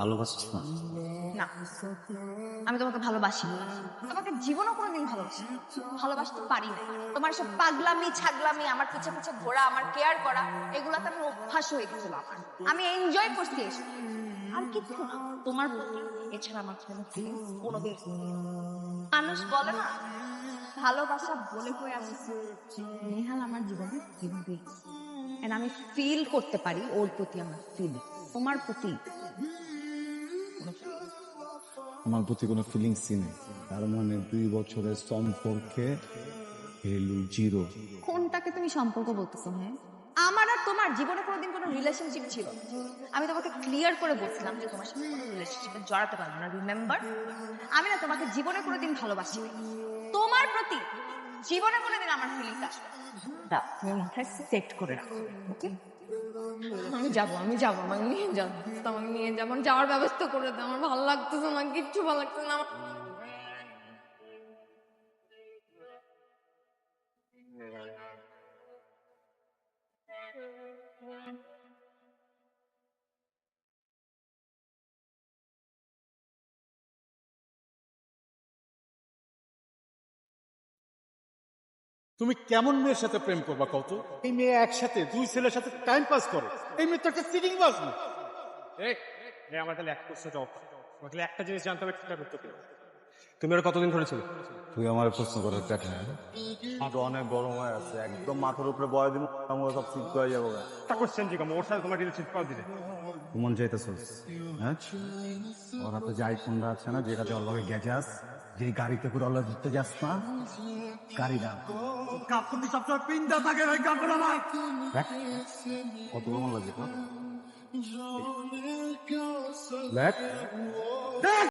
ভালোবাসিস না? আমি তোমাকে ভালোবাসি তোমাকে জীবনও কোনোদিন ভালোবাসি ভালোবাসতে পারি না। তোমার সব পাগলামি, ছাগলামি, আমার পিছে পিছে ঘোরা, আমার কেয়ার করা, এগুলাতে আমি অভ্যাস হয়ে গেছিল আমার আমি এনজয় আর কিছু না। তোমার প্রতি এছাড়া আমার কোনোদিন মানুষ বলে না, ভালোবাসা বলে হয়ে আছে। নেহাল আমার জীবনে আমি ফিল করতে পারি, ওর প্রতি আমার ফিল তোমার প্রতি আমার প্রতি কোনো ফিলিংসই নেই। তার মানে দুই বছরের সম্পর্কে ভ্যালু জিরো কোনটাকে তুমি সম্পর্ক বলতেছো হ্যাঁ? আমার আর তোমার জীবনে কোনোদিন কোনো রিলেশনশিপ ছিল? আমি তোমাকে ক্লিয়ার করে বলছিলাম যে তোমার সাথে কোনো রিলেশনশিপে জড়াতে পারব না রিমেম্বার আমি না তোমাকে জীবনে কোনোদিন ভালোবাসি তোমার প্রতি জীবনে কোনোদিন আমার ফিলিংস আসবে না। তুমি মাথায় সেট করে রাখো ওকে আমি যাব আমি যাব, আমাকে নিয়ে যাব আমাকে নিয়ে যাব। যাওয়ার ব্যবস্থা করে দাও, আমার ভালো লাগতেছে না কিচ্ছু ভালো লাগতেছে না, আমার তুমি কেমন মেয়ের সাথে প্রেম করবা কত এই মেয়ে একসাথে দুই ছেলের সাথে টাইম পাস করে। এই মেয়ে তো একটা সিটিং বাস না। আমার তাহলে এক প্রশ্ন জবাব দাও। তাহলে একটা জিনিস জানতে হবে ঠিকঠাক করতে হবে। তুমি ওরা কতদিন ধরে ছিল? তুই আমার প্রশ্ন করার টাকা তো অনেক গরম হয়ে আছে একদম মাথার উপরে বয় দিন আমরা সব ঠিক হয়ে যাব। একটা কোশ্চেন জিজ্ঞাসা ওর সাথে তোমার রিলেশন কত দিলে মন চাইতেছিস হ্যাঁ? ওর হাতে যে আইফোনটা আছে না যেটাতে ওর লগে গেছাস যে গাড়িতে করে আল্লাহ ধরতে যাস না গাড়ি না। কাপড়টি সবসময় পিন্ডা থাকে ওই কাপড় আমার। কত কেমন লাগে দেখ।